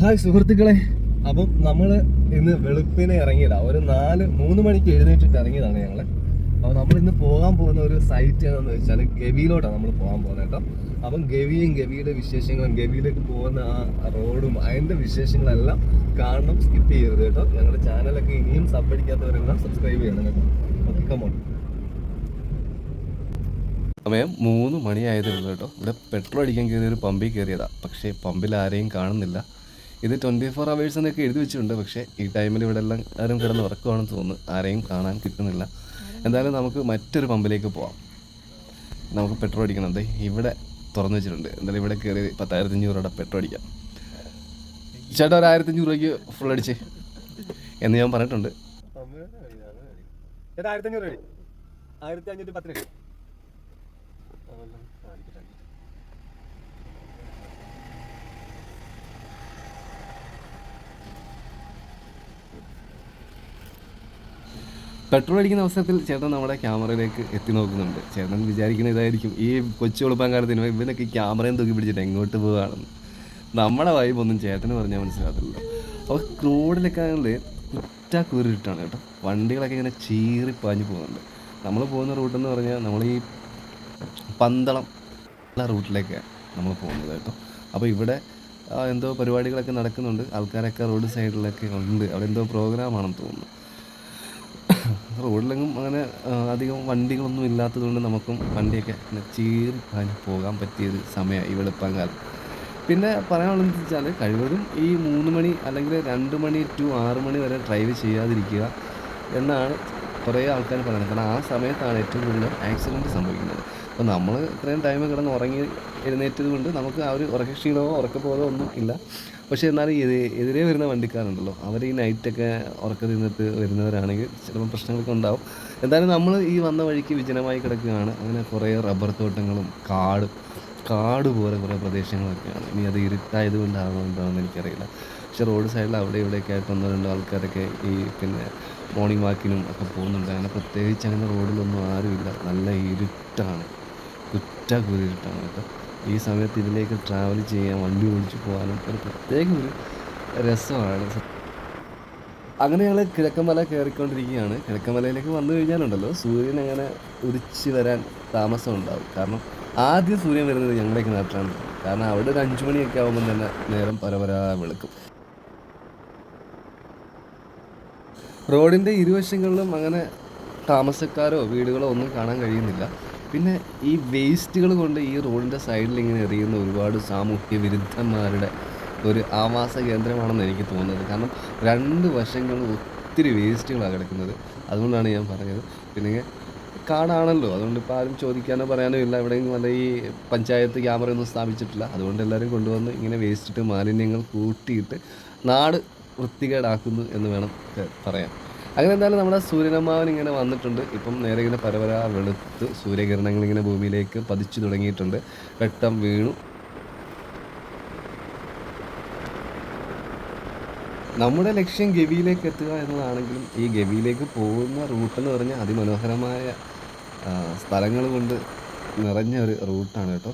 Hi സുഹൃത്തുക്കളെ. അപ്പം നമ്മൾ ഇന്ന് വെളുപ്പിനെ ഇറങ്ങിയതാണ് ഒരു നാല് മൂന്ന് മണിക്ക് എഴുന്നേറ്റിട്ട് ഇറങ്ങിയതാണ് ഞങ്ങൾ അപ്പോൾ നമ്മൾ ഇന്ന് പോകാൻ പോകുന്ന ഒരു സൈറ്റ് ഏതാണെന്ന് വെച്ചാൽ ഗവിയിലോട്ടാണ് നമ്മൾ പോകാൻ പോകുന്നത് കേട്ടോ. അപ്പം ഗവിയും ഗവിയുടെ വിശേഷങ്ങളും ഗവിയിലേക്ക് പോകുന്ന ആ റോഡും അതിന്റെ വിശേഷങ്ങളെല്ലാം കാണണം സ്കിപ്പ് ചെയ്യരുത് കേട്ടോ. ഞങ്ങളുടെ ചാനലൊക്കെ ഇനിയും സബ്ബടിക്കാത്തവരെല്ലാം സബ്സ്ക്രൈബ് ചെയ്യണം കേട്ടോ. ഓക്കെ കമോൺ സമയം മൂന്ന് മണിയായതേ ഉള്ളൂ കേട്ടോ. ഇവിടെ പെട്രോൾ അടിക്കാൻ കയറിയ ഒരു പമ്പിൽ കയറിയതാണ് പക്ഷേ പമ്പിൽ ആരെയും കാണുന്നില്ല. ഇത് ട്വന്റി ഫോർ അവേഴ്സ് എന്നൊക്കെ എഴുതി വെച്ചിട്ടുണ്ട്. പക്ഷേ ഈ ടൈമിൽ ഇവിടെ എല്ലാം ആരും കിടന്ന് ഉറക്കമാണെന്ന് തോന്നുന്നു. ആരെയും കാണാൻ കിട്ടുന്നില്ല. എന്തായാലും നമുക്ക് മറ്റൊരു പമ്പിലേക്ക് പോവാം. നമുക്ക് പെട്രോൾ അടിക്കണം. ദേ ഇവിടെ തുറന്നു വെച്ചിട്ടുണ്ട്. എന്തായാലും ഇവിടെ കയറി പത്തായിരത്തി അഞ്ഞൂറ് രൂപയുടെ പെട്രോൾ അടിക്കാം. ചേട്ടാ ഒരു ആയിരത്തി അഞ്ഞൂറ് രൂപയ്ക്ക് ഫുൾ അടിച്ച്. എന്ന് ഞാൻ പറഞ്ഞിട്ടുണ്ട്. ആയിരത്തി അഞ്ഞൂറ് ആയിരത്തി അഞ്ഞൂറ്റി പത്തിന് പെട്രോൾ അടിക്കുന്ന അവസരത്തിൽ ചേട്ടൻ നമ്മുടെ ക്യാമറയിലേക്ക് എത്തി നോക്കുന്നുണ്ട്. ചേട്ടൻ വിചാരിക്കുന്ന ഇതായിരിക്കും ഈ കൊച്ചു എളുപ്പക്കാലത്തിന് ഇവനൊക്കെ ക്യാമറയും തൂക്കി പിടിച്ചിട്ട് എങ്ങോട്ട് പോവുകയാണെന്ന്. നമ്മുടെ വൈബ് ഒന്നും ചേട്ടന് പറഞ്ഞാൽ മനസ്സിലാകത്തില്ല. അപ്പോൾ റോഡിലൊക്കെ ആണെങ്കിൽ കുറ്റാ കുരുട്ടാണ് കേട്ടോ. വണ്ടികളൊക്കെ ഇങ്ങനെ ചീറി പാഞ്ഞു പോകുന്നുണ്ട്. നമ്മൾ പോകുന്ന റൂട്ടെന്ന് പറഞ്ഞാൽ നമ്മൾ ഈ പന്തളം റൂട്ടിലേക്കാണ് നമ്മൾ പോകുന്നത് കേട്ടോ. അപ്പോൾ ഇവിടെ എന്തോ പരിപാടികളൊക്കെ നടക്കുന്നുണ്ട്. ആൾക്കാരൊക്കെ റോഡ് സൈഡിലൊക്കെ ഉണ്ട്. അവിടെ എന്തോ പ്രോഗ്രാമാണെന്ന് തോന്നുന്നു. റോഡിലെങ്ങും അങ്ങനെ അധികം വണ്ടികളൊന്നും ഇല്ലാത്തതുകൊണ്ട് നമുക്കും വണ്ടിയൊക്കെ ചീറി പാഞ്ഞ് പോകാൻ പറ്റിയൊരു സമയമാണ് ഈ വെളുപ്പം കാലം പിന്നെ പറയാനുള്ളതെന്ന് വെച്ചാൽ കഴിവതും ഈ മൂന്ന് മണി അല്ലെങ്കിൽ രണ്ട് മണി ടു ആറ് മണി വരെ ഡ്രൈവ് ചെയ്യാതിരിക്കുക എന്നാണ് കുറേ ആൾക്കാർ പറയുന്നത്. കാരണം ആ സമയത്താണ് ഏറ്റവും കൂടുതൽ ആക്സിഡന്റ് സംഭവിക്കുന്നത്. അപ്പോൾ നമ്മൾ ഇത്രയും ടൈം കിടന്ന് ഉറങ്ങി എഴുന്നേറ്റത് കൊണ്ട് നമുക്ക് ആ ഒരു ഉറക്കക്ഷീണമോ ഉറക്കബോധമോ ഒന്നും ഇല്ല. പക്ഷേ എന്നാലും എതി- എതിരെ വരുന്ന വണ്ടിക്കാരുണ്ടല്ലോ. അവർ ഈ നൈറ്റൊക്കെ ഉറക്കത്തിൽ നിന്നിട്ട് വരുന്നവരാണെങ്കിൽ ചിലപ്പോൾ പ്രശ്നങ്ങളൊക്കെ ഉണ്ടാവും. എന്തായാലും നമ്മൾ ഈ വന്ന വഴിക്ക് വിജനമായി കിടക്കുകയാണ്. അങ്ങനെ കുറേ റബ്ബർ തോട്ടങ്ങളും കാട് കാട് പോലെ കുറേ പ്രദേശങ്ങളൊക്കെയാണ്. ഇനി അത് ഇരുട്ടായത് കൊണ്ടാണോ എന്താണെന്ന് എനിക്കറിയില്ല. പക്ഷേ റോഡ് സൈഡിൽ അവിടെ ഇവിടെയൊക്കെ ആയിട്ട് ഒന്നോ രണ്ടോ ആൾക്കാരൊക്കെ ഈ പിന്നെ മോർണിംഗ് വാക്കിനും ഒക്കെ പോകുന്നുണ്ട്. അങ്ങനെ പ്രത്യേകിച്ച് അങ്ങനെ റോഡിലൊന്നും ആരുമില്ല. നല്ല ഇരുട്ടാണ്. കുറ്റ കുരുട്ടാണ് കേട്ടോ. ഈ സമയത്ത് ഇതിലേക്ക് ട്രാവൽ ചെയ്യാൻ വണ്ടി ഓടിച്ചു പോകാനും ഒരു പ്രത്യേക ഒരു രസമാണ്. അങ്ങനെ ഞങ്ങൾ കിഴക്കമല കയറിക്കൊണ്ടിരിക്കുകയാണ്. കിഴക്കമലയിലേക്ക് വന്നു കഴിഞ്ഞാലുണ്ടല്ലോ സൂര്യൻ അങ്ങനെ ഉദിച്ച് വരാൻ താമസം ഉണ്ടാവും. കാരണം ആദ്യം സൂര്യൻ വരുന്നത് ഞങ്ങളുടെ നാട്ടിലാണ്. കാരണം അവിടെ ഒരു അഞ്ചു മണിയൊക്കെ ആകുമ്പോൾ തന്നെ നേരം പരപരാ വെളുക്കും. റോഡിന്റെ ഇരുവശങ്ങളിലും അങ്ങനെ താമസക്കാരോ വീടുകളോ ഒന്നും കാണാൻ കഴിയുന്നില്ല. പിന്നെ ഈ വേസ്റ്റുകൾ കൊണ്ട് ഈ റോഡിന്റെ സൈഡിൽ ഇങ്ങനെ എറിയുന്ന ഒരുപാട് സാമൂഹ്യ വിരുദ്ധന്മാരുടെ ഒരു ആവാസ കേന്ദ്രമാണെന്ന് എനിക്ക് തോന്നുന്നത്. കാരണം രണ്ട് വശങ്ങളും ഒത്തിരി വേസ്റ്റുകളാണ് കിടക്കുന്നത്. അതുകൊണ്ടാണ് ഞാൻ പറഞ്ഞത്. പിന്നെ കാടാണല്ലോ. അതുകൊണ്ട് ഇപ്പോൾ ആരും ചോദിക്കാനോ പറയാനോ ഇല്ല. എവിടെയും വല്ല ഈ പഞ്ചായത്ത് ക്യാമറയൊന്നും സ്ഥാപിച്ചിട്ടില്ല. അതുകൊണ്ട് എല്ലാവരും കൊണ്ടുവന്ന് ഇങ്ങനെ വേസ്റ്റിട്ട് മാലിന്യങ്ങൾ കൂട്ടിയിട്ട് നാട് വൃത്തികേടാക്കുന്നു എന്ന് വേണം പറയാം പറയാൻ. അങ്ങനെ എന്തായാലും നമ്മുടെ സൂര്യനമ്മാവൻ ഇങ്ങനെ വന്നിട്ടുണ്ട്. ഇപ്പം നേരെ ഇങ്ങനെ പരപര വെളുത്ത് സൂര്യകിരണങ്ങൾ ഇങ്ങനെ ഭൂമിയിലേക്ക് പതിച്ചു തുടങ്ങിയിട്ടുണ്ട്. വെട്ടം വീണു. നമ്മുടെ ലക്ഷ്യം ഗവിയിലേക്ക് എത്തുക എന്നതാണെങ്കിലും ഈ ഗവിയിലേക്ക് പോകുന്ന റൂട്ട് എന്ന് പറഞ്ഞാൽ അതിമനോഹരമായ സ്ഥലങ്ങൾ കൊണ്ട് നിറഞ്ഞ ഒരു റൂട്ടാണ് കേട്ടോ.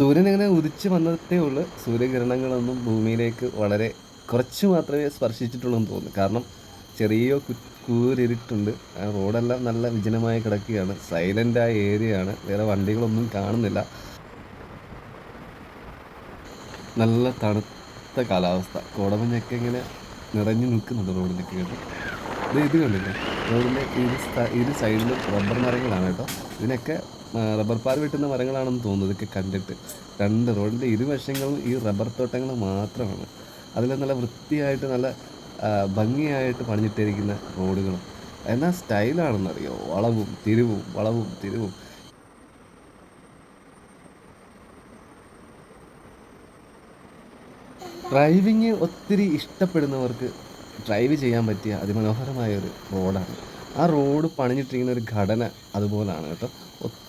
സൂര്യൻ ഇങ്ങനെ ഉദിച്ച് വന്നതേ ഉള്ളൂ. സൂര്യകിരണങ്ങളൊന്നും ഭൂമിയിലേക്ക് വളരെ കുറച്ച് മാത്രമേ സ്പർശിച്ചിട്ടുള്ളൂ എന്ന് തോന്നുന്നു. കാരണം ചെറിയ കൂരിരുട്ടുണ്ട്. ആ റോഡെല്ലാം നല്ല വിജനമായി കിടക്കുകയാണ്. സൈലന്റായ ഏരിയയാണ് വേറെ വണ്ടികളൊന്നും കാണുന്നില്ല. നല്ല തണുത്ത കാലാവസ്ഥ. കോടമഞ്ഞൊക്കെ ഇങ്ങനെ നിറഞ്ഞു നിൽക്കുന്നുണ്ട് റോഡിലേക്ക് കേട്ടോ. ഇത് ഇത് കണ്ടില്ലേ? റോഡിന്റെ ഇരു ഇരു സൈഡിലും റബ്ബർ മരങ്ങളാണ് കേട്ടോ. ഇതിനൊക്കെ റബ്ബർ പാൽ വെട്ടുന്ന മരങ്ങളാണെന്ന് തോന്നുന്നു. ഇതൊക്കെ കണ്ടിട്ട്. രണ്ട് റോഡിന്റെ ഇരുവശങ്ങളും ഈ റബ്ബർ തോട്ടങ്ങൾ മാത്രമാണ്. അതിൽ നല്ല വൃത്തിയായിട്ട് നല്ല ഭംഗിയായിട്ട് പണിഞ്ഞിട്ടിരിക്കുന്ന റോഡുകളും എന്നാൽ സ്റ്റൈലാണെന്നറിയോ? വളവും തിരിവും വളവും തിരിവും. ഡ്രൈവിങ് ഒത്തിരി ഇഷ്ടപ്പെടുന്നവർക്ക് ഡ്രൈവ് ചെയ്യാൻ പറ്റിയ അതിമനോഹരമായ ഒരു റോഡാണ്. ആ റോഡ് പണിഞ്ഞിട്ടിരിക്കുന്ന ഒരു ഘടന അതുപോലാണ് കേട്ടോ.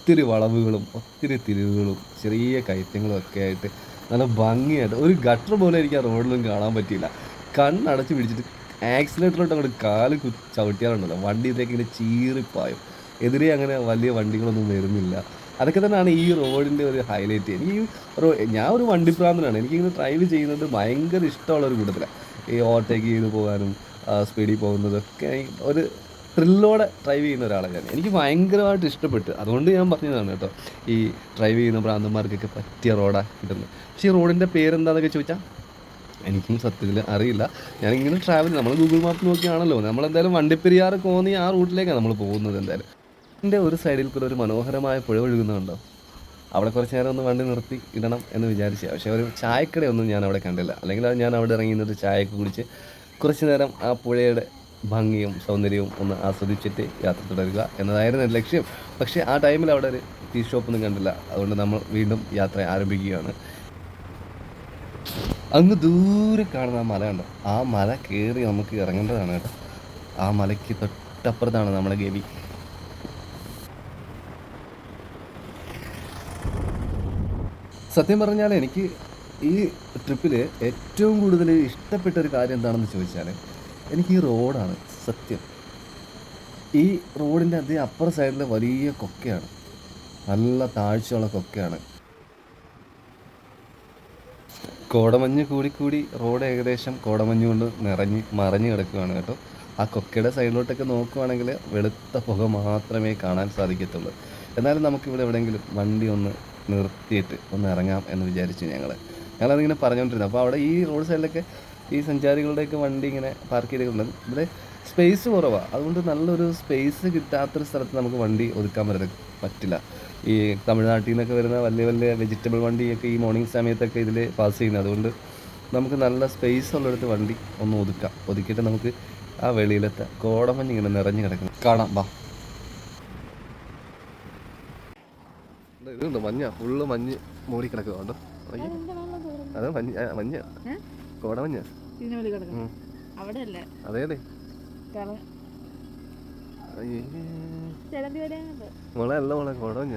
ഒത്തിരി വളവുകളും ഒത്തിരി തിരിവുകളും ചെറിയ കയറ്റങ്ങളും ഒക്കെ ആയിട്ട് നല്ല ഭംഗിയായിട്ട് ഒരു ഗട്ടർ പോലെ എനിക്ക് ആ റോഡിലും കാണാൻ പറ്റിയില്ല. കണ്ണടച്ച് പിടിച്ചിട്ട് ആക്സിലേറ്ററിലോട്ട് അങ്ങോട്ട് കാൽ ചവിട്ടിയാലുണ്ടല്ലോ വണ്ടി ഇതിലേക്ക് ഇങ്ങനെ ചീറിപ്പായും. എതിരെ അങ്ങനെ വലിയ വണ്ടികളൊന്നും വരുന്നില്ല. അതൊക്കെ തന്നെയാണ് ഈ റോഡിന്റെ ഒരു ഹൈലൈറ്റ് എനിക്ക് റോ ഞാൻ ഒരു വണ്ടിപ്രാന്തനാണ് എനിക്കിങ്ങനെ ഡ്രൈവ് ചെയ്യുന്നത് ഭയങ്കര ഇഷ്ടമുള്ള ഒരു കൂട്ടത്തിലാണ് ഈ ഓവർടേക്ക് ചെയ്ത് പോകാനും സ്പീഡിൽ പോകുന്നതൊക്കെ ഒരു ത്രില്ലോടെ ഡ്രൈവ് ചെയ്യുന്ന ഒരാളാണ് ഞാൻ. എനിക്ക് ഭയങ്കരമായിട്ട് ഇഷ്ടപ്പെട്ടു. അതുകൊണ്ട് ഞാൻ പറഞ്ഞതാണ് കേട്ടോ ഈ ഡ്രൈവ് ചെയ്യുന്ന ഭ്രാന്തന്മാർക്കൊക്കെ പറ്റിയ റോഡാണ് കിട്ടുന്നത് പക്ഷേ ഈ റോഡിന്റെ പേരെന്താണെന്നൊക്കെ ചോദിച്ചാൽ എനിക്കും സത്യത്തിൽ അറിയില്ല. ഞാനിങ്ങനെ ട്രാവൽ നമ്മൾ ഗൂഗിൾ മാപ്പ് നോക്കിയാണല്ലോ. നമ്മളെന്തായാലും വണ്ടിപ്പെരിയാർ കോന്നി ആ റൂട്ടിലേക്കാണ് നമ്മൾ പോകുന്നത് എന്തായാലും. എന്റെ ഒരു സൈഡിൽ കൂടെ ഒരു മനോഹരമായ പുഴ ഒഴുകുന്നുണ്ടോ അവിടെ കുറച്ച് നേരം ഒന്ന് വണ്ടി നിർത്തി ഇടണം എന്ന് വിചാരിച്ചു. പക്ഷേ ഒരു ചായക്കടയൊന്നും ഞാൻ അവിടെ കണ്ടില്ല. അല്ലെങ്കിൽ ഞാൻ അവിടെ ഇറങ്ങി നിന്നിട്ട് ചായയൊക്കെ കുടിച്ച് കുറച്ച് നേരം ആ പുഴയുടെ ഭംഗിയും സൗന്ദര്യവും ഒന്ന് ആസ്വദിച്ചിട്ട് യാത്ര തുടരുക എന്നതായിരുന്നു എന്റെ ലക്ഷ്യം. പക്ഷേ ആ ടൈമിൽ അവിടെ ഒരു ടീ ഷോപ്പൊന്നും കണ്ടില്ല. അതുകൊണ്ട് നമ്മൾ വീണ്ടും യാത്ര ആരംഭിക്കുകയാണ്. അങ്ങ് ദൂരെ കാണുന്ന ആ മല കണ്ടോ? ആ മല കയറി നമുക്ക് ഇറങ്ങേണ്ടതാണ് കേട്ടോ. ആ മലയ്ക്ക് തൊട്ടപ്പുറത്താണ് നമ്മുടെ ഗവി. സത്യം പറഞ്ഞാൽ എനിക്ക് ഈ ട്രിപ്പിൽ ഏറ്റവും കൂടുതൽ ഇഷ്ടപ്പെട്ട ഒരു കാര്യം എന്താണെന്ന് ചോദിച്ചാൽ എനിക്ക് ഈ റോഡാണ് സത്യം. ഈ റോഡിന്റെ അതേ അപ്പുറ സൈഡിൽ വലിയ കൊക്കയാണ്. നല്ല താഴ്ചയുള്ള കൊക്കയാണ്. കോടമഞ്ഞ് കൂടിക്കൂടി റോഡ് ഏകദേശം കോടമഞ്ഞ് കൊണ്ട് നിറഞ്ഞ് മറഞ്ഞ് കിടക്കുകയാണ് കേട്ടോ. ആ കൊക്കയുടെ സൈഡിലോട്ടൊക്കെ നോക്കുവാണെങ്കിൽ വെളുത്ത പുക മാത്രമേ കാണാൻ സാധിക്കത്തുള്ളൂ. എന്നാലും നമുക്കിവിടെ എവിടെയെങ്കിലും വണ്ടി ഒന്ന് നിർത്തിയിട്ട് ഒന്ന് ഇറങ്ങാം എന്ന് വിചാരിച്ചു ഞങ്ങൾ ഞങ്ങളതിങ്ങനെ പറഞ്ഞുകൊണ്ടിരുന്നു. അപ്പോൾ അവിടെ ഈ റോഡ് സൈഡിലൊക്കെ ഈ സഞ്ചാരികളുടെയൊക്കെ വണ്ടി ഇങ്ങനെ പാർക്ക് ചെയ്തിട്ടുണ്ട്. ഇവിടെ സ്പേസ് കുറവാണ് അതുകൊണ്ട് നല്ലൊരു സ്പേസ് കിട്ടാത്തൊരു സ്ഥലത്ത് നമുക്ക് വണ്ടി ഒതുക്കാൻ പറ്റ പറ്റില്ല. ഈ തമിഴ്നാട്ടിൽ നിന്നൊക്കെ വരുന്ന വലിയ വലിയ വെജിറ്റബിൾ വണ്ടിയൊക്കെ ഈ മോർണിംഗ് സമയത്തൊക്കെ ഇതിൽ പാസ് ചെയ്യുന്നത്. അതുകൊണ്ട് നമുക്ക് നല്ല സ്പേസ് ഉള്ളിടത്ത് വണ്ടി ഒന്ന് ഒതുക്കാം. ഒതുക്കിയിട്ട് നമുക്ക് ആ വെളിയിലത്തെ കോടമഞ്ഞ് ഇങ്ങനെ നിറഞ്ഞു കിടക്കണം കാണാം വാ. ഇതുണ്ട്? മഞ്ഞ? ഫുള്ള് മഞ്ഞ് മൂടി കിടക്കുന്നുണ്ടോ അത് മഞ്ഞ. മഞ്ഞ? കോടമഞ്ഞ. ഇതിന് വെളി അവിടെ അല്ലേ അതേ അതെ വരെയുണ്ട് മോളെ കോടമഞ്ഞ.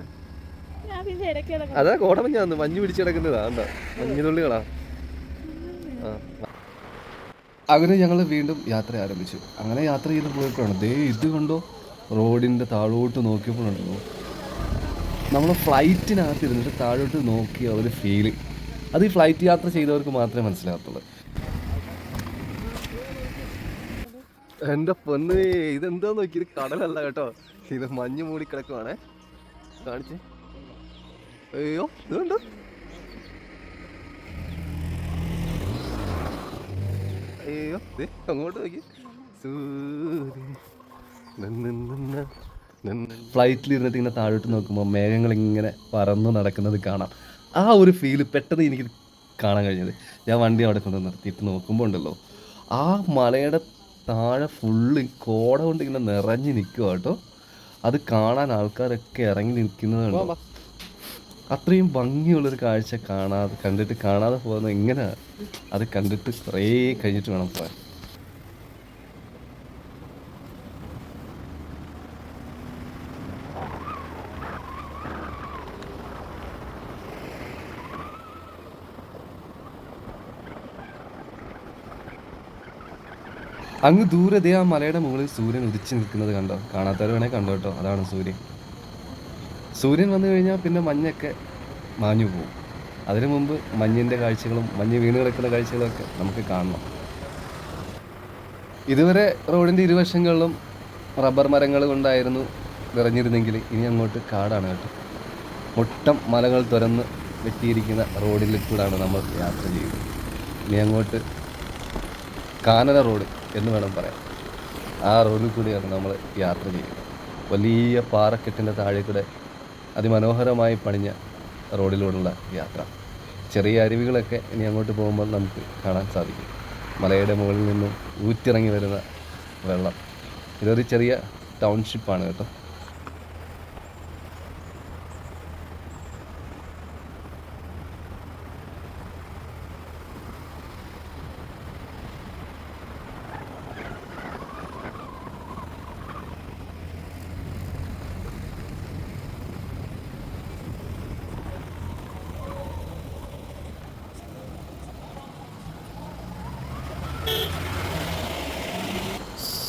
അതാ കോടമഞ്ഞാന്ന് മഞ്ഞ് പിടിച്ച് കിടക്കുന്നതാ. എന്താ മഞ്ഞുതുള്ളികളാ ആ. അങ്ങനെ ഞങ്ങൾ വീണ്ടും യാത്ര ആരംഭിച്ചു. അങ്ങനെ യാത്ര ചെയ്ത് പോയപ്പോഴാണ് ദേ ഇത് കണ്ടോ? റോഡിന്റെ താഴോട്ട് നോക്കിയപ്പോഴുണ്ടല്ലോ നമ്മൾ ഫ്ലൈറ്റിനകത്ത് ഇരുന്നിട്ട് താഴോട്ട് നോക്കിയ ഒരു ഫീലിംഗ് അത് ഈ ഫ്ലൈറ്റ് യാത്ര ചെയ്തവർക്ക് മാത്രമേ മനസ്സിലാകത്തുള്ളൂ. എന്റെ പൊന്ന് ഇതെന്താ നോക്കി? ഇത് കടലല്ല കേട്ടോ. ഇത് മഞ്ഞ് മൂടി കിടക്കുവാണേ. കാണിച്ചേ. അയ്യോ ഇതുണ്ട് അയ്യോ ദേ അങ്ങോട്ട് നോക്കി. ഫ്ലൈറ്റിൽ ഇരുന്നിട്ട് ഇങ്ങനെ താഴോട്ട് നോക്കുമ്പോൾ മേഘങ്ങൾ ഇങ്ങനെ പറന്ന് നടക്കുന്നത് കാണാം. ആ ഒരു ഫീൽ പെട്ടെന്ന് എനിക്ക് കാണാൻ കഴിഞ്ഞത്. ഞാൻ വണ്ടി അവിടെ കൊണ്ട് നിർത്തിയിട്ട് നോക്കുമ്പോൾ ഉണ്ടല്ലോ ആ മലയുടെ താഴെ ഫുള്ള് കോട കൊണ്ട് ഇങ്ങനെ നിറഞ്ഞു നിൽക്കുക കേട്ടോ. അത് കാണാൻ ആൾക്കാരൊക്കെ ഇറങ്ങി നിൽക്കുന്നതാണ് അത്രയും ഭംഗിയുള്ളൊരു കാഴ്ച കാണാതെ കണ്ടിട്ട് കാണാതെ പോകുന്നത് എങ്ങനെ അത് കണ്ടിട്ട് കുറേ കഴിഞ്ഞിട്ട് വേണം പോകാൻ. അങ്ങ് ദൂരെ ദേ ആ മലയുടെ മുകളിൽ സൂര്യൻ ഉദിച്ചു നിൽക്കുന്നത് കണ്ടോ? കാണാത്തവർ വേണേൽ കണ്ടോ കേട്ടോ? അതാണ് സൂര്യൻ. സൂര്യൻ വന്നു കഴിഞ്ഞാൽ പിന്നെ മഞ്ഞൊക്കെ മാഞ്ഞു പോകും. അതിനു മുമ്പ് മഞ്ഞിന്റെ കാഴ്ചകളും മഞ്ഞ് വീണ് കിടക്കുന്ന കാഴ്ചകളൊക്കെ നമുക്ക് കാണണം ഇതുവരെ റോഡിന്റെ ഇരുവശങ്ങളിലും റബ്ബർ മരങ്ങൾ കൊണ്ടായിരുന്നു നിറഞ്ഞിരുന്നെങ്കിൽ ഇനി അങ്ങോട്ട് കാടാണ് കേട്ടോ. മൊട്ടം മലകൾ തുറന്ന് വെട്ടിയിരിക്കുന്ന റോഡിൽ കൂടാണ് നമ്മൾ യാത്ര ചെയ്യുന്നത്. ഇനി അങ്ങോട്ട് കാനന റോഡ്. എന്ന് വേണം പറയാം ആ റോഡിൽ കൂടിയാണ് നമ്മൾ യാത്ര ചെയ്യുന്നത്. വലിയ പാറക്കെട്ടിന്റെ താഴെ കൂടെ അതിമനോഹരമായി പണിഞ്ഞ റോഡിലൂടെയുള്ള യാത്ര. ചെറിയ അരുവികളൊക്കെ ഇനി അങ്ങോട്ട് പോകുമ്പോൾ നമുക്ക് കാണാൻ സാധിക്കും. മലയുടെ മുകളിൽ നിന്നും ഊറ്റിറങ്ങി വരുന്ന വെള്ളം. ഇതൊരു ചെറിയ ടൗൺഷിപ്പാണ് കേട്ടോ.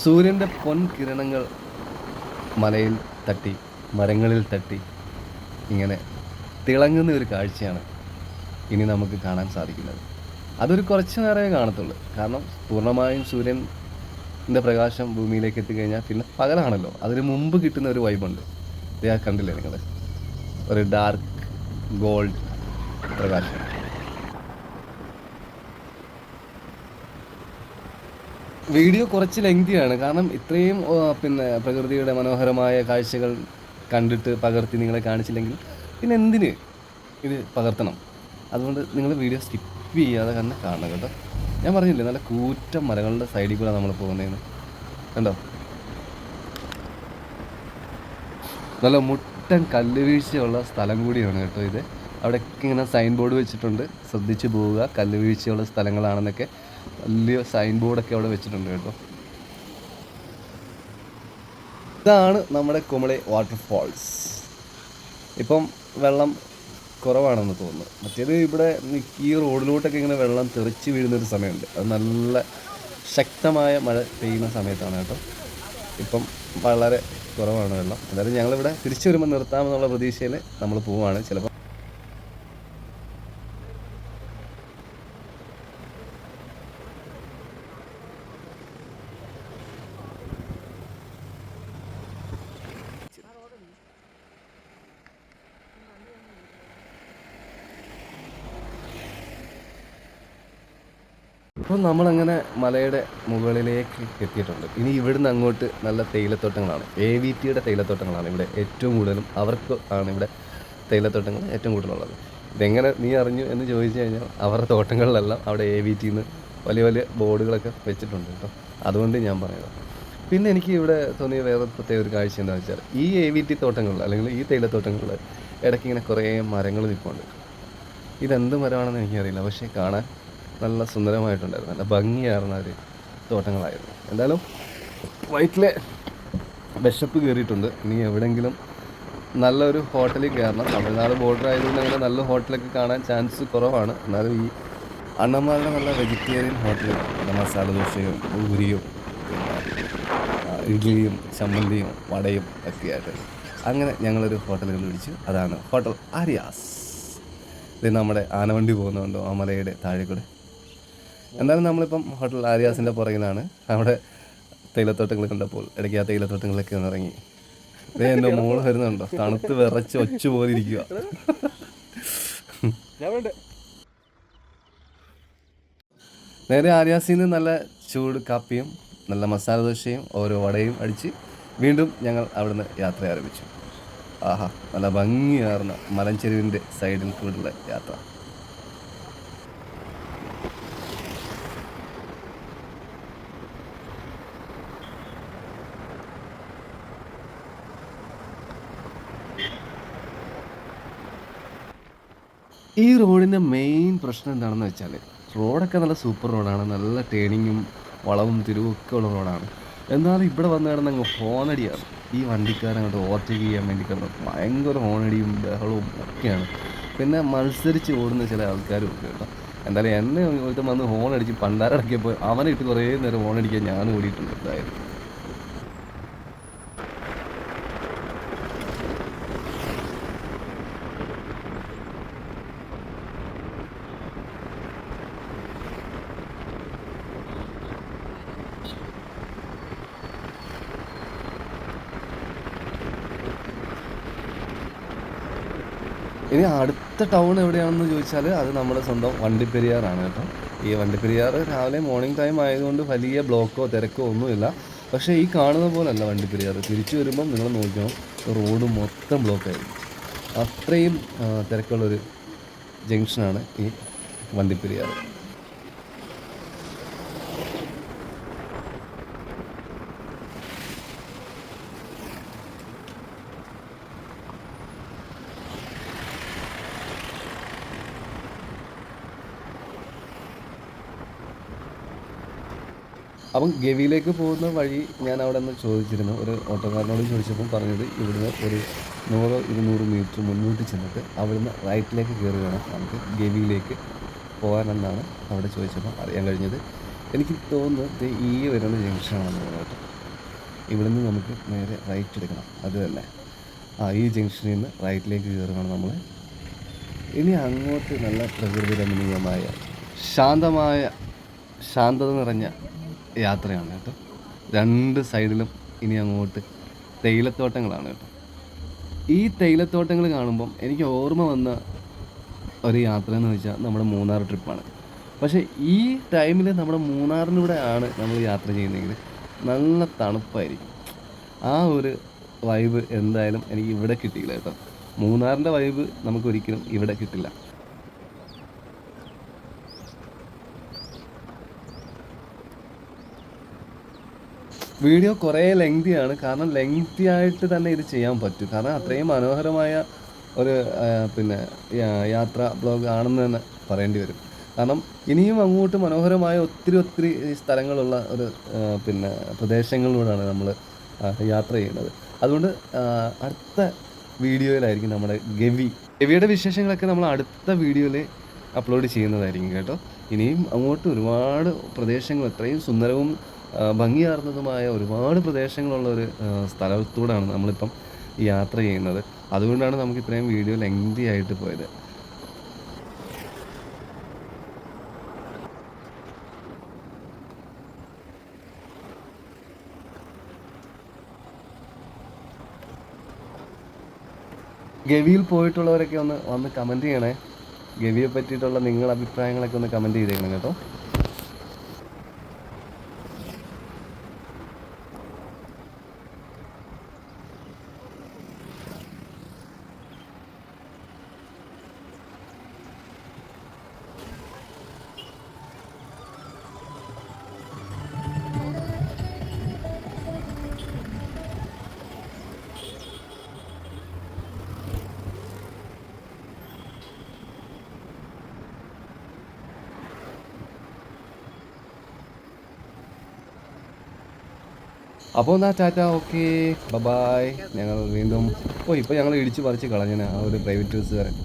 സൂര്യന്റെ പൊൻകിരണങ്ങൾ മലയിൽ തട്ടി മരങ്ങളിൽ തട്ടി ഇങ്ങനെ തിളങ്ങുന്ന ഒരു കാഴ്ചയാണ് ഇനി നമുക്ക് കാണാൻ സാധിക്കുന്നത്. അതൊരു കുറച്ച് നേരമേ കാണത്തുള്ളൂ. കാരണം പൂർണമായും സൂര്യന്റെ പ്രകാശം ഭൂമിയിലേക്ക് എത്തിക്കഴിഞ്ഞാൽ പിന്നെ പകലാണല്ലോ. അതിന് മുമ്പ് കിട്ടുന്ന ഒരു വൈബുണ്ട് ഇത് കണ്ടില്ലേ നിങ്ങൾ ഒരു ഡാർക്ക് ഗോൾഡ് പ്രകാശം. വീഡിയോ കുറച്ച് ലെങ്തിയാണ്. കാരണം ഇത്രയും പിന്നെ പ്രകൃതിയുടെ മനോഹരമായ കാഴ്ചകൾ കണ്ടിട്ട് പകർത്തി നിങ്ങളെ കാണിച്ചില്ലെങ്കിൽ പിന്നെ എന്തിന് ഇത് പകർത്തണം? അതുകൊണ്ട് നിങ്ങൾ വീഡിയോ സ്കിപ്പ് ചെയ്യാതെ തന്നെ കാണണം കേട്ടോ. ഞാൻ പറഞ്ഞില്ലേ നല്ല കൂറ്റ മരങ്ങളുടെ സൈഡിൽ കൂടെ നമ്മൾ പോകുന്നതെന്ന് കണ്ടോ? നല്ല മുട്ടൻ കല്ലുവീഴ്ചയുള്ള സ്ഥലം കൂടിയാണ് കേട്ടോ ഇത്. അവിടെയൊക്കെ ഇങ്ങനെ സൈൻ ബോർഡ് വെച്ചിട്ടുണ്ട്. ശ്രദ്ധിച്ചു പോവുക. കല്ല് വീഴ്ചയുള്ള സ്ഥലങ്ങളാണെന്നൊക്കെ വലിയ സൈൻ ബോർഡൊക്കെ അവിടെ വെച്ചിട്ടുണ്ട് കേട്ടോ. ഇതാണ് നമ്മുടെ കുമളി വാട്ടർഫാൾസ് ഇപ്പം വെള്ളം കുറവാണെന്ന് തോന്നുന്നു. മറ്റേത് ഇവിടെ ഈ റോഡിലോട്ടൊക്കെ ഇങ്ങനെ വെള്ളം തെറിച്ച് വീഴുന്നൊരു സമയമുണ്ട്. അത് നല്ല ശക്തമായ മഴ പെയ്യുന്ന സമയത്താണ് കേട്ടോ. ഇപ്പം വളരെ കുറവാണ് വെള്ളം. എന്തായാലും ഞങ്ങളിവിടെ തിരിച്ചു വരുമ്പോൾ നിർത്താമെന്നുള്ള പ്രതീക്ഷയിൽ നമ്മൾ പോവുകയാണ്. ചിലപ്പോൾ അപ്പോൾ നമ്മളങ്ങനെ മലയുടെ മുകളിലേക്ക് എത്തിയിട്ടുണ്ട്. ഇനി ഇവിടുന്ന് അങ്ങോട്ട് നല്ല തേയിലത്തോട്ടങ്ങളാണ്. എ വി ടിയുടെ തേയിലത്തോട്ടങ്ങളാണ് ഇവിടെ ഏറ്റവും കൂടുതലും അവർക്ക് ആണ് ഇവിടെ തേയിലത്തോട്ടങ്ങൾ ഏറ്റവും കൂടുതലുള്ളത്. ഇതെങ്ങനെ നീ അറിഞ്ഞു എന്ന് ചോദിച്ചു കഴിഞ്ഞാൽ അവരുടെ തോട്ടങ്ങളിലെല്ലാം അവിടെ എ വി ടിന്ന് വലിയ വലിയ ബോർഡുകളൊക്കെ വെച്ചിട്ടുണ്ട് കേട്ടോ. അതുകൊണ്ട് ഞാൻ പറയുന്നത്. പിന്നെ എനിക്ക് ഇവിടെ തോന്നിയ വേറെ പ്രത്യേക ഒരു കാഴ്ച എന്താണെന്ന് വെച്ചാൽ ഈ എ വി ടി തോട്ടങ്ങളിൽ അല്ലെങ്കിൽ ഈ തേയിലത്തോട്ടങ്ങളിൽ ഇടയ്ക്ക് ഇങ്ങനെ കുറേ മരങ്ങൾ നിൽപ്പുണ്ട്. ഇതെന്ത് മരമാണെന്ന് എനിക്കറിയില്ല. പക്ഷേ കാണാൻ നല്ല സുന്ദരമായിട്ടുണ്ടായിരുന്നു. നല്ല ഭംഗിയാർന്ന ഒരു തോട്ടങ്ങളായിരുന്നു. എന്തായാലും വയറ്റിലെ വിശപ്പ് കയറിയിട്ടുണ്ട്. ഇനി എവിടെയെങ്കിലും നല്ലൊരു ഹോട്ടലിൽ കയറണം. തമിഴ്നാട് ബോർഡർ ആയതുകൊണ്ട് അങ്ങനെ നല്ല ഹോട്ടലൊക്കെ കാണാൻ ചാൻസ് കുറവാണ്. എന്നാലും ഈ അണ്ണന്മാരുടെ നല്ല വെജിറ്റേറിയൻ ഹോട്ടലുകൾ നല്ല മസാല ദോശയും ആ, ഇഡ്ഡലിയും ചമ്മന്തിയും വടയും ഒക്കെ ആയിട്ട് അങ്ങനെ ഞങ്ങളൊരു ഹോട്ടലുകൾ പിടിച്ചു. അതാണ് ഹോട്ടൽ ആര്യാസ്. ഇത് നമ്മുടെ ആനവണ്ടി പോകുന്നുണ്ടോ ആ മലയുടെ താഴെ കൂടെ. എന്തായാലും നമ്മളിപ്പം ഹോട്ടൽ ആര്യാസിന്റെ പുറകിലാണ്. അവിടെ തേയിലത്തോട്ടങ്ങൾ കണ്ടപ്പോൾ ഇടയ്ക്ക് ആ തേയിലത്തോട്ടങ്ങളിലൊക്കെ ഒന്ന് ഇറങ്ങി. ഇതേ എന്റെ മോൾ വരുന്നുണ്ടോ? തണുത്ത് വിറച്ച് ഒച്ച പോലെ ഇരിക്കുക നേരെ ആര്യാസിൽ നിന്ന് നല്ല ചൂട് കാപ്പിയും നല്ല മസാല ദോശയും ഓരോ വടയും അടിച്ച് വീണ്ടും ഞങ്ങൾ അവിടുന്ന് യാത്ര ആരംഭിച്ചു. ആഹാ നല്ല ഭംഗിയാർന്ന മലഞ്ചെരുവിന്റെ സൈഡിൽ കൂടെയുള്ള യാത്ര. ഈ റോഡിന്റെ മെയിൻ പ്രശ്നം എന്താണെന്ന് വെച്ചാൽ റോഡൊക്കെ നല്ല സൂപ്പർ റോഡാണ് നല്ല ടേണിങ്ങും വളവും തിരിവും ഒക്കെ ഉള്ള റോഡാണ് എന്നാലും ഇവിടെ വന്നു കിടന്ന് ഹോണടിയാണ്. ഈ വണ്ടിക്കാരങ്ങോട്ട് ഓവർടേക്ക് ചെയ്യാൻ വേണ്ടി കിടന്ന് ഭയങ്കര ഹോണടിയും ബഹളവും ഒക്കെയാണ്. പിന്നെ മത്സരിച്ച് ഓടുന്ന ചില ആൾക്കാരും ഉണ്ട്. കേട്ടോ എന്തായാലും എന്നെ ഒരുത്തം വന്ന് ഹോൺ അടിച്ച് പണ്ടാരടക്കിയപ്പോൾ അവനെ ഇട്ട് കുറേ നേരം ഹോൺ അടിക്കാൻ ഞാൻ ഓടിയിട്ടുണ്ട് ഇനി അടുത്ത ടൗൺ എവിടെയാണെന്ന് ചോദിച്ചാൽ അത് നമ്മുടെ സ്വന്തം വണ്ടിപ്പെരിയാറാണ് കേട്ടോ. ഈ വണ്ടിപ്പെരിയാർ രാവിലെ മോർണിംഗ് ടൈം ആയതുകൊണ്ട് വലിയ ബ്ലോക്കോ തിരക്കോ ഒന്നുമില്ല. പക്ഷേ ഈ കാണുന്ന പോലല്ല വണ്ടിപ്പെരിയാർ തിരിച്ചു വരുമ്പം നിങ്ങൾ നോക്കണം റോഡ് മൊത്തം ബ്ലോക്കായിരിക്കും അത്രയും തിരക്കുള്ളൊരു ജംഗ്ഷനാണ് ഈ വണ്ടിപ്പെരിയാർ അപ്പം ഗവിയിലേക്ക് പോകുന്ന വഴി ഞാൻ അവിടെ നിന്ന് ചോദിച്ചിരുന്നു. ഒരു ഓട്ടോക്കാരനോട് ചോദിച്ചപ്പോൾ പറഞ്ഞത് ഇവിടുന്ന് ഒരു നൂറോ ഇരുന്നൂറ് മീറ്റർ മുന്നോട്ട് ചെന്നിട്ട് അവിടുന്ന് റൈറ്റിലേക്ക് കയറി വേണം നമുക്ക് ഗവിയിലേക്ക് പോകാനെന്നാണ് അവിടെ ചോദിച്ചപ്പോൾ അറിയാൻ കഴിഞ്ഞത്. എനിക്ക് തോന്നുന്നത് ഈ വരുന്ന ജംഗ്ഷനാണെന്ന് പറഞ്ഞിട്ട് ഇവിടെ ഇവിടുന്ന് നമുക്ക് നേരെ റൈറ്റ് എടുക്കണം. അത് തന്നെ. ആ ഈ ജംഗ്ഷനിൽ നിന്ന് റൈറ്റിലേക്ക് കയറുകയാണ് നമ്മൾ. ഇനി അങ്ങോട്ട് നല്ല പ്രകൃതി രമണീയമായ ശാന്തമായ ശാന്തത നിറഞ്ഞ യാത്രയാണ് കേട്ടോ. രണ്ട് സൈഡിലും ഇനി അങ്ങോട്ട് തേയിലത്തോട്ടങ്ങളാണ് കേട്ടോ. ഈ തേയിലത്തോട്ടങ്ങൾ കാണുമ്പം എനിക്ക് ഓർമ്മ വന്ന ഒരു യാത്ര എന്ന് വെച്ചാൽ നമ്മുടെ മൂന്നാർ ട്രിപ്പാണ്. പക്ഷേ ഈ ടൈമിൽ നമ്മുടെ മൂന്നാറിലൂടെ ആണ് നമ്മൾ യാത്ര ചെയ്യുന്നതെങ്കിൽ നല്ല തണുപ്പായിരിക്കും. ആ ഒരു വൈബ് എന്തായാലും എനിക്ക് ഇവിടെ കിട്ടിയില്ല കേട്ടോ. മൂന്നാറിന്റെ വൈബ് നമുക്ക് ഒരിക്കലും ഇവിടെ കിട്ടില്ല. വീഡിയോ കുറേ ലെങ്തി ആണ് കാരണം ലെങ്തി ആയിട്ട് തന്നെ ഇത് ചെയ്യാൻ പറ്റും. കാരണം അത്രയും മനോഹരമായ ഒരു പിന്നെ യാത്ര ബ്ലോഗ് ആണെന്ന് തന്നെ പറയേണ്ടി വരും. കാരണം ഇനിയും അങ്ങോട്ട് മനോഹരമായ ഒത്തിരി ഒത്തിരി സ്ഥലങ്ങളുള്ള ഒരു പിന്നെ പ്രദേശങ്ങളിലൂടെയാണ് നമ്മൾ യാത്ര ചെയ്യുന്നത്. അതുകൊണ്ട് അടുത്ത വീഡിയോയിലായിരിക്കും നമ്മുടെ ഗവി. ഗവിയുടെ വിശേഷങ്ങളൊക്കെ നമ്മൾ അടുത്ത വീഡിയോയിൽ അപ്ലോഡ് ചെയ്യുന്നതായിരിക്കും കേട്ടോ. ഇനിയും അങ്ങോട്ട് ഒരുപാട് പ്രദേശങ്ങൾ എത്രയും സുന്ദരവും ഭംഗിയാർന്നതുമായ ഒരുപാട് പ്രദേശങ്ങളുള്ള ഒരു സ്ഥലത്തൂടാണ് നമ്മളിപ്പം യാത്ര ചെയ്യുന്നത്. അതുകൊണ്ടാണ് നമുക്ക് ഇത്രയും വീഡിയോ ലെങ്തി ആയിട്ട് പോയത്. ഗവിയിൽ പോയിട്ടുള്ളവരൊക്കെ ഒന്ന് വന്ന് കമന്റ് ചെയ്യണേ. ഗവിയെ പറ്റിയിട്ടുള്ള നിങ്ങളുടെ അഭിപ്രായങ്ങളൊക്കെ ഒന്ന് കമന്റ് ചെയ്തേക്കണം കേട്ടോ. അപ്പോൾ എന്നാ ടാറ്റ ഓക്കെ. ബബായ്. ഞങ്ങൾ വീണ്ടും ഓ ഇപ്പോൾ ഞങ്ങൾ ഇടിച്ച് പറിച്ച് കളഞ്ഞിന് ആ ഒരു പ്രൈവറ്റ് ബസ്സുകാരൻ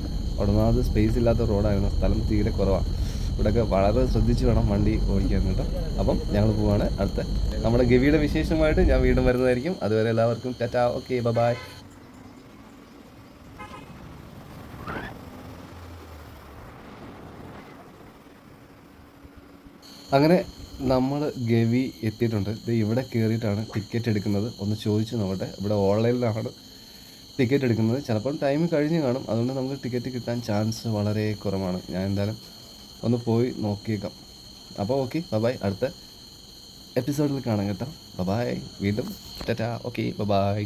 ഉടനാത് സ്പേസ് ഇല്ലാത്ത റോഡായിരുന്നു സ്ഥലം തീരെ കുറവാണ് ഇവിടെയൊക്കെ വളരെ ശ്രദ്ധിച്ച് വേണം വണ്ടി ഓടിക്കാൻ കേട്ടോ. അപ്പം ഞങ്ങൾ പോവാണ്. അടുത്ത നമ്മുടെ ഗവിയുടെ വിശേഷമായിട്ട് ഞാൻ വീണ്ടും വരുന്നതായിരിക്കും. അതുവരെ എല്ലാവർക്കും ടാറ്റ ഓക്കെ ബബായ്. അങ്ങനെ നമ്മൾ ഗവി എത്തിയിട്ടുണ്ട്. ഇത് ഇവിടെ കയറിയിട്ടാണ് ടിക്കറ്റ് എടുക്കുന്നത്. ഒന്ന് ചോദിച്ചു നോക്കട്ടെ. ഇവിടെ ഓൺലൈനിലാണ് ടിക്കറ്റ് എടുക്കുന്നത്. ചിലപ്പം ടൈം കഴിഞ്ഞ് കാണും. അതുകൊണ്ട് നമുക്ക് ടിക്കറ്റ് കിട്ടാൻ ചാൻസ് വളരെ കുറവാണ്. ഞാൻ എന്തായാലും ഒന്ന് പോയി നോക്കിയേക്കാം. അപ്പോൾ ഓക്കെ ബബായ് അടുത്ത എപ്പിസോഡിൽ കാണാം കേട്ടോ. ബബായ് വീണ്ടും. Tata okay bye